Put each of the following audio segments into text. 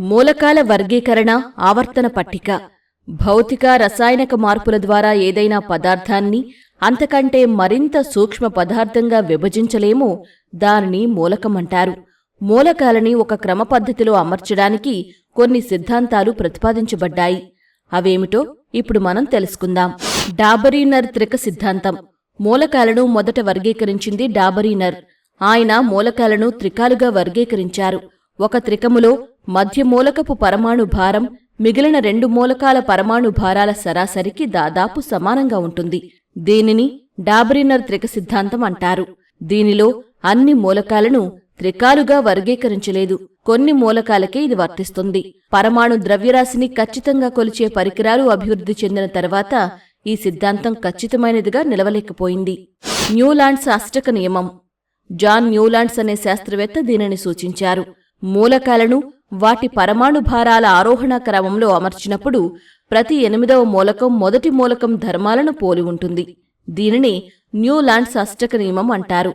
మూలకాల వర్గీకరణ ఆవర్తన పట్టిక. భౌతిక రసాయనిక మార్పుల ద్వారా ఏదైనా పదార్థాన్ని అంతకంటే మరింత సూక్ష్మ పదార్థంగా విభజించలేమో దానిని మూలకమంటారు మూలకాలని ఒక క్రమ పద్ధతిలో అమర్చడానికి కొన్ని సిద్ధాంతాలు ప్రతిపాదించబడ్డాయి. అవేమిటో ఇప్పుడు మనం తెలుసుకుందాం. డాబరీనర్ త్రిక సిద్ధాంతం. మూలకాలను మొదట వర్గీకరించింది డాబరీనర్. ఆయన మూలకాలను త్రికాలుగా వర్గీకరించారు. ఒక త్రికములో మధ్య మూలకపు పరమాణు భారం మిగిలిన రెండు మూలకాల పరమాణు భారాల సరాసరికి దాదాపు సమానంగా ఉంటుంది. దీనిని డాబ్రినర్ త్రిక సిద్ధాంతం అంటారు. దీనిలో అన్ని మూలకాలను త్రికాలుగా వర్గీకరించలేదు. కొన్ని మూలకాలకే ఇది వర్తిస్తుంది. పరమాణు ద్రవ్యరాశిని ఖచ్చితంగా కొలిచే పరికరాలు అభివృద్ధి చెందిన తర్వాత ఈ సిద్ధాంతం ఖచ్చితమైనదిగా నిలవలేకపోయింది. న్యూలాండ్స్ అష్టక నియమం. జాన్ న్యూలాండ్స్ అనే శాస్త్రవేత్త దీనిని సూచించారు. మూలకాలను వాటి పరమాణు భారాల ఆరోహణ క్రమంలో అమర్చినప్పుడు ప్రతి ఎనిమిదవ మూలకం మొదటి మూలకం ధర్మాలను పోలి ఉంటుంది. దీనిని న్యూలాండ్స్ అష్టక నియమం అంటారు.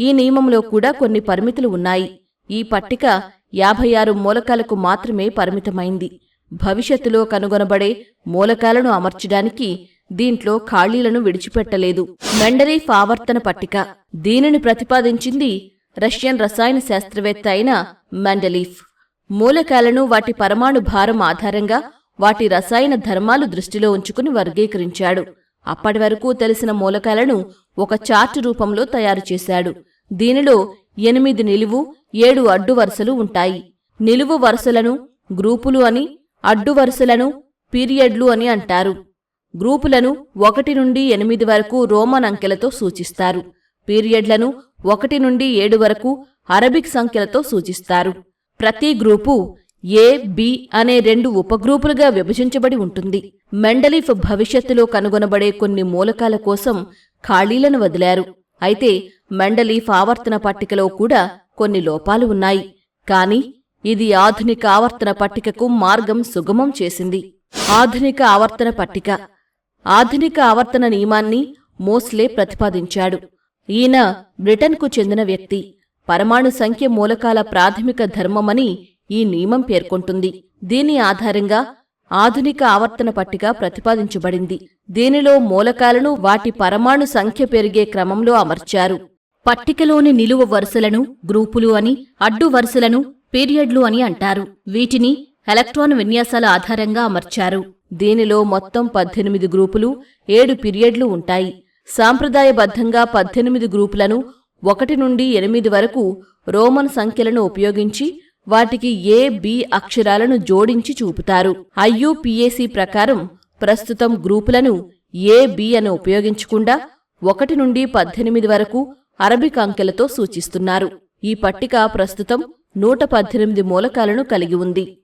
ఈ నియమంలో కూడా కొన్ని పరిమితులు ఉన్నాయి. ఈ పట్టిక యాభై ఆరు మూలకాలకు మాత్రమే పరిమితమైంది. భవిష్యత్తులో కనుగొనబడే మూలకాలను అమర్చడానికి దీంట్లో ఖాళీలను విడిచిపెట్టలేదు. మెండరీఫ్ ఆవర్తన పట్టిక. దీనిని ప్రతిపాదించింది రష్యన్ రసాయన శాస్త్రవేత్త అయిన మెండలీఫ్. మూలకాలను వాటి పరమాణు భారం ఆధారంగా వాటి రసాయన ధర్మాలు దృష్టిలో ఉంచుకుని వర్గీకరించాడు. అప్పటి వరకు తెలిసిన మూలకాలను ఒక చార్ట్ రూపంలో తయారు చేశాడు. దీనిలో ఎనిమిది నిలువు ఏడు అడ్డు వరుసలు ఉంటాయి. నిలువు వరుసలను గ్రూపులు అని అడ్డు వరుసలను పీరియడ్లు అని అంటారు. గ్రూపులను ఒకటి నుండి ఎనిమిది వరకు రోమన్ అంకెలతో సూచిస్తారు. పీరియడ్లను ఒకటి నుండి ఏడు వరకు అరబిక్ సంఖ్యలతో సూచిస్తారు. ప్రతి గ్రూపు ఏ బి అనే రెండు ఉపగ్రూపులుగా విభజించబడి ఉంటుంది. మెండలిఫ్ భవిష్యత్తులో కనుగొనబడే కొన్ని మూలకాల కోసం ఖాళీలను వదిలారు. అయితే మెండలీఫ్ ఆవర్తన పట్టికలో కూడా కొన్ని లోపాలు ఉన్నాయి. కాని ఇది ఆధునిక ఆవర్తన పట్టికకు మార్గం సుగమం చేసింది. ఆధునిక ఆవర్తన పట్టిక. ఆధునిక ఆవర్తన నియమాన్ని మోస్లే ప్రతిపాదించాడు. ఈయన బ్రిటన్కు చెందిన వ్యక్తి. పరమాణు సంఖ్య మూలకాల ప్రాథమిక ధర్మమని ఈ నియమం పేర్కొంటుంది. దీని ఆధారంగా ఆధునిక ఆవర్తన పట్టిక ప్రతిపాదించబడింది. దీనిలో మూలకాలను వాటి పరమాణు సంఖ్య పెరిగే క్రమంలో అమర్చారు. పట్టికలోని నిలువ వరుసలను గ్రూపులు అని అడ్డు వరుసలను పీరియడ్లు అని అంటారు. వీటిని ఎలక్ట్రాన్ విన్యాసాల ఆధారంగా అమర్చారు. దీనిలో మొత్తం పద్దెనిమిది గ్రూపులు ఏడు పీరియడ్లు ఉంటాయి. సాంప్రదాయబద్ధంగా పద్దెనిమిది గ్రూపులను ఒకటి నుండి ఎనిమిది వరకు రోమన్ సంఖ్యలను ఉపయోగించి వాటికి ఏ బి అక్షరాలను జోడించి చూపుతారు. ఐయుపిఏసి ప్రకారం ప్రస్తుతం గ్రూపులను ఏ బి అని ఉపయోగించకుండా ఒకటి నుండి పద్దెనిమిది వరకు అరబిక్ అంకెలతో సూచిస్తున్నారు. ఈ పట్టిక ప్రస్తుతం నూట పద్దెనిమిది మూలకాలను కలిగి ఉంది.